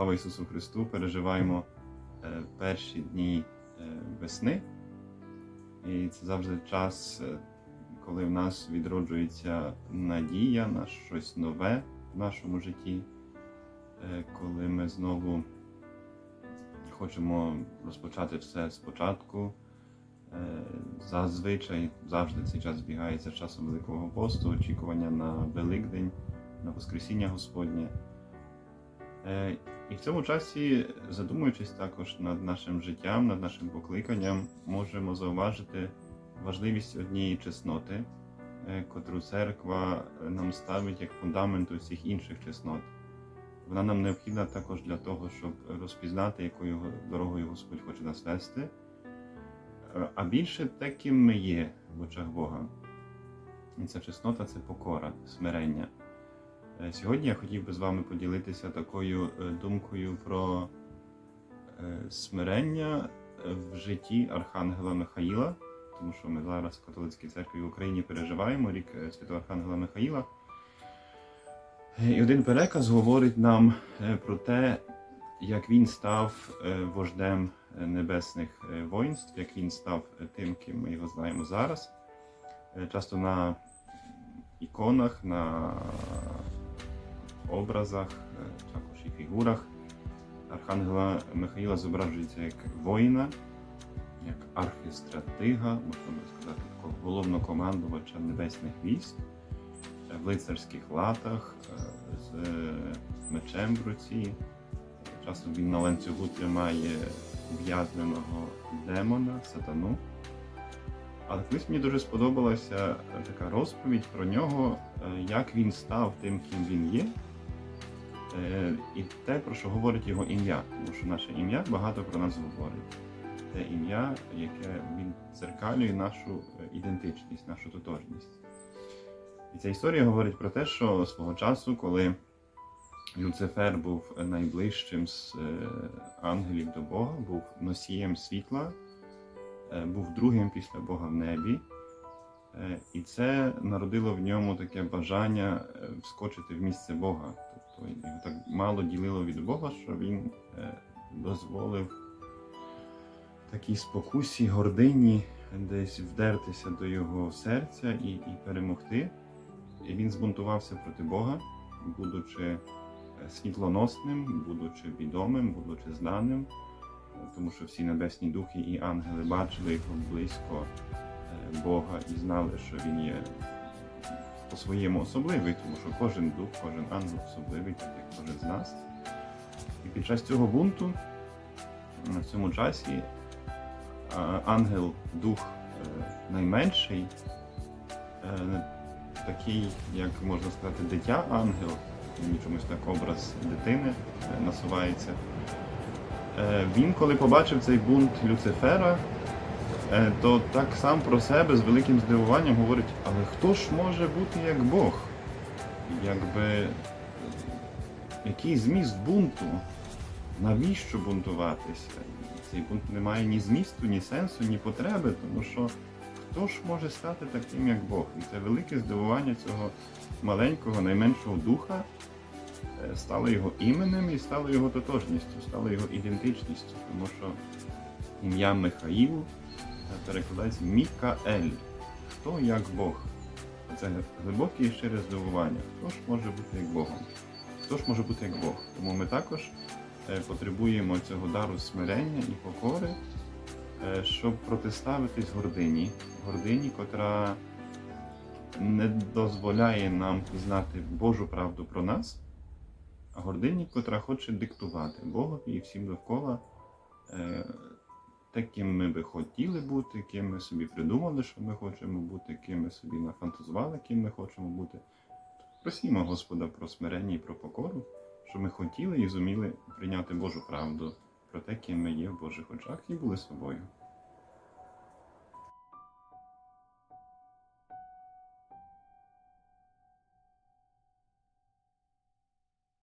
Слава Ісусу Христу! Переживаємо е, перші дні е, весни. І це завжди час, е, коли в нас відроджується надія на щось нове в нашому житті, коли ми знову хочемо розпочати все спочатку. Зазвичай завжди цей час збігається з часом Великого посту, очікування на Великдень, на Воскресіння Господнє. Е, І в цьому часі, задумуючись також над нашим життям, над нашим покликанням, можемо зауважити важливість однієї чесноти, е, котру церква нам ставить як фундамент усіх інших чеснот. Вона нам необхідна також для того, щоб розпізнати, якою дорогою Господь хоче нас вести, Е, а більше те, ким ми є в очах Бога. І ця чеснота це покора, смирення. Е, Сьогодні я хотів би з вами поділитися такою е, думкою про е, смирення в житті Архангела Михаїла, тому що ми зараз в католицькій церкві в Україні переживаємо рік Святого Архангела Михаїла. І один переказ говорить нам про те, як він став вождем небесних воїнств, як він став тим, ким ми його знаємо зараз. Часто на іконах, на образах, е, також і фігурах Архангела Михаїла зображується як воїна, як архістратига, можна би сказати, головнокомандувача небесних військ е, в лицарських латах е, з мечем в руці. Часом він на ланцюгу тримає ув'язненого демона, сатану. Але колись мені дуже сподобалася така розповідь про нього, як він став тим, ким він є, і те, про що говорить його ім'я. Тому що наше ім'я багато про нас говорить. Те ім'я, яке він дзеркалює нашу е, ідентичність, нашу тотожність. І ця історія говорить про те, що свого часу, коли Люцифер був найближчим з е, ангелів до Бога, був носієм світла, е, був другим після Бога в небі. Е, І це народило в ньому таке бажання е, вскочити в місце Бога. Тобто його так мало ділило від Бога, що він е, дозволив такій спокусі, гордині десь вдертися до його серця і, і перемогти. І він збунтувався проти Бога, будучи е, світлоносним, будучи відомим, будучи знаним, тому що всі небесні духи і ангели бачили його близько е, Бога і знали, що він є по-своєму особливий, тому що кожен дух, кожен ангел особливий, так як кожен з нас. І під час цього бунту, е, в цьому часі, е, ангел, дух е, найменший, такий, як можна сказати, дитя ангел, мені чомусь так образ дитини насувається. Він, коли побачив цей бунт Люцифера, то так сам про себе з великим здивуванням говорить: але хто ж може бути як Бог? Якби е, який зміст бунту? Навіщо бунтуватися? Цей бунт не має ні змісту, ні сенсу, ні потреби, тому що хто ж може стати таким, як Бог? І це велике здивування цього маленького, найменшого духа е, стало його іменем і стало його тотожністю, стало його ідентичністю, тому що ім'я Михаїл е, перекладається Мікаель. Хто як Бог? Це глибоке і щире здивування. Хто ж може бути як Богом? Хто ж може бути як Бог? Тому ми також е, потребуємо цього дару смирення і покори, е, щоб протиставитись гордині, гордині, котра не дозволяє нам пізнати Божу правду про нас, а гордині, котра хоче диктувати Богові і всім довкола е, те, ким ми би хотіли бути, ким ми собі придумали, що ми хочемо бути, ким ми собі нафантазували, ким ми хочемо бути. Просімо Господа про смирення і про покору, щоб ми хотіли і зуміли прийняти Божу правду про те, ким ми є в Божих очах, і були собою.